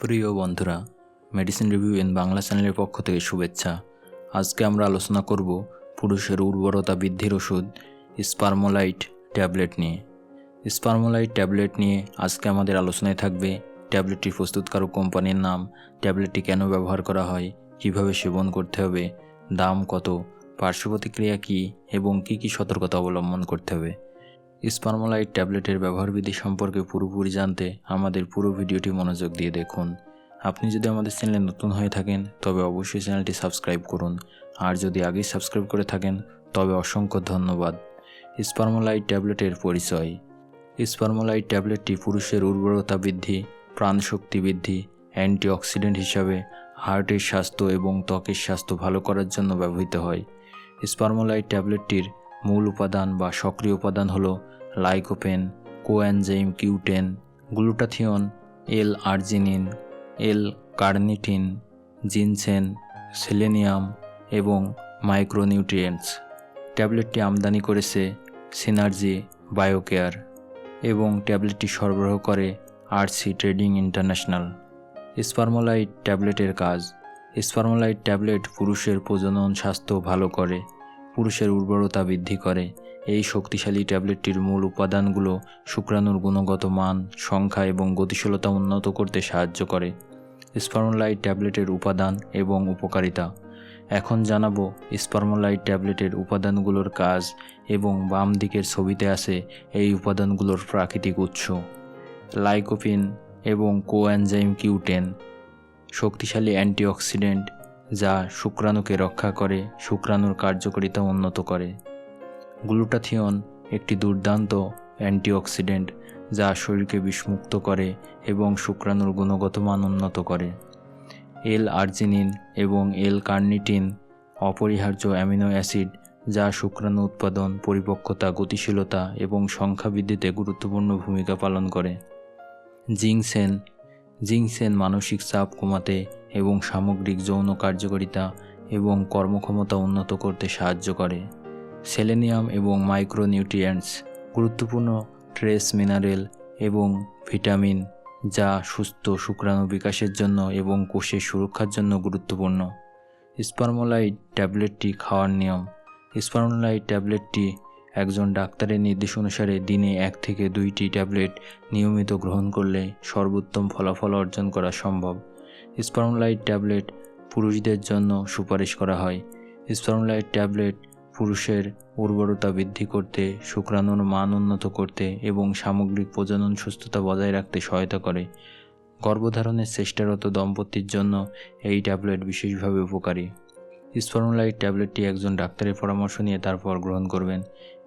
প্রিয় বন্ধুরা medicine review in Bangla চ্যানেলের পক্ষ থেকে শুভেচ্ছা। আজকে আমরা আলোচনা করব পুরুষের উর্বরতা বৃদ্ধির ওষুধ স্পার্মোলাইট ট্যাবলেট নিয়ে। স্পার্মোলাইট ট্যাবলেট নিয়ে আজকে আমাদের আলোচনায় থাকবে ট্যাবলেটটি প্রস্তুতকারক কোম্পানির নাম, ট্যাবলেটটি কেন ব্যবহার করা হয়, কীভাবে সেবন করতে হবে, দাম কত, পার্শ্ব প্রতিক্রিয়া কী, এবং কী কী সতর্কতা অবলম্বন করতে হবে। স্পারমোলাইট ট্যাবলেটের ব্যবহারবিধি সম্পর্কে পুরোপুরি জানতে আমাদের পুরো ভিডিওটি মনোযোগ দিয়ে দেখুন। আপনি যদি আমাদের চ্যানেলে নতুন হয়ে থাকেন, তবে অবশ্যই চ্যানেলটি সাবস্ক্রাইব করুন। আর যদি আগেই সাবস্ক্রাইব করে থাকেন, তবে অসংখ্য ধন্যবাদ। স্পারমোলাইট ট্যাবলেটের পরিচয়। স্পারমোলাইট ট্যাবলেটটি পুরুষের উর্বরতা বৃদ্ধি, প্রাণশক্তি বৃদ্ধি, অ্যান্টিঅক্সিডেন্ট হিসাবে হার্টের স্বাস্থ্য এবং ত্বকের স্বাস্থ্য ভালো করার জন্য ব্যবহৃত হয়। স্পার্মোলাইট ট্যাবলেটটির মূল উপাদান বা সক্রিয় উপাদান হলো lycopene coenzyme Q ten, glutathione, L arginine, L carnitine, ginseng, selenium এবং মাইক্রোনিউট্রিয়েন্টস। ট্যাবলেটটি আমদানি করেছে সিনার্জি বায়োকেয়ার এবং ট্যাবলেটটি সরবরাহ করে আরসি ট্রেডিং ইন্টারন্যাশনাল। স্পার্মোলাইট ট্যাবলেটের কাজ। স্পার্মোলাইট ট্যাবলেট পুরুষের প্রজনন স্বাস্থ্য ভালো করে। পুরুষের উর্বরতা বৃদ্ধি করে। এই শক্তিশালী ট্যাবলেটটির মূল উপাদানগুলো শুক্রাণুর গুণগত মান, সংখ্যা এবং গতিশীলতা উন্নত করতে সাহায্য করে। স্পার্মোলাইট ট্যাবলেটের উপাদান এবং উপকারিতা। এখন জানাব স্পার্মোলাইট ট্যাবলেটের উপাদানগুলোর কাজ এবং বাম দিকের ছবিতে আছে এই উপাদানগুলোর প্রাকৃতিক উৎস। লাইকোপিন এবং কোঅ্যানজাইম কিউটেন শক্তিশালী অ্যান্টিঅক্সিডেন্ট যা শুক্রাণুকে রক্ষা করে শুক্রাণুর কার্যকারিতা উন্নত করে। গ্লুটাথিয়ন একটি দুর্দান্ত অ্যান্টিঅক্সিডেন্ট যা শরীরকে বিষমুক্ত করে এবং শুক্রাণুর গুণগত মান উন্নত করে। এল আর্জিনিন এবং এল কার্নিটিন অপরিহার্য অ্যামিনো অ্যাসিড যা শুক্রাণু উৎপাদন, পরিপক্কতা, গতিশীলতা এবং সংখ্যা বৃদ্ধিতে গুরুত্বপূর্ণ ভূমিকা পালন করে। জিংসেন জিংসেন মানসিক চাপ কমাতে এবং সামগ্রিক যৌন কার্যকারিতা এবং কর্মক্ষমতা উন্নত করতে সাহায্য করে। সেলেনিয়াম এবং মাইক্রোনিউট্রিয়েন্টস, গুরুত্বপূর্ণ ট্রেস মিনারেল এবং ভিটামিন, যা সুস্থ শুক্রাণু বিকাশের জন্য এবং কোষের সুরক্ষার জন্য গুরুত্বপূর্ণ। স্পার্মোলাইট ট্যাবলেটটি খাওয়ার নিয়ম। স্পার্মোলাইট ট্যাবলেটটি একজন ডাক্তারের নির্দেশ অনুসারে দিনে এক থেকে দুইটি ট্যাবলেট নিয়মিত গ্রহণ করলে সর্বোত্তম ফলাফল অর্জন করা সম্ভব। স্পারমলাইট ট্যাবলেট পুরুষদের জন্য সুপারিশ করা হয়। স্পারমলাইট ট্যাবলেট পুরুষের উর্বরতা বৃদ্ধি করতে, শুক্রাণুর মান উন্নত করতে এবং সামগ্রিক প্রজনন সুস্থতা বজায় রাখতে সহায়তা করে। গর্ভধারণের চেষ্টারত দম্পতির জন্য এই ট্যাবলেট বিশেষভাবে উপকারী। স্পারমলাইট ট্যাবলেটটি একজন ডাক্তারের পরামর্শ নিয়ে তারপর গ্রহণ করবেন।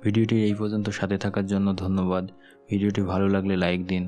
ভিডিওটি এই পর্যন্ত সাথে থাকার জন্য ধন্যবাদ। ভিডিওটি ভালো লাগলে লাইক দিন।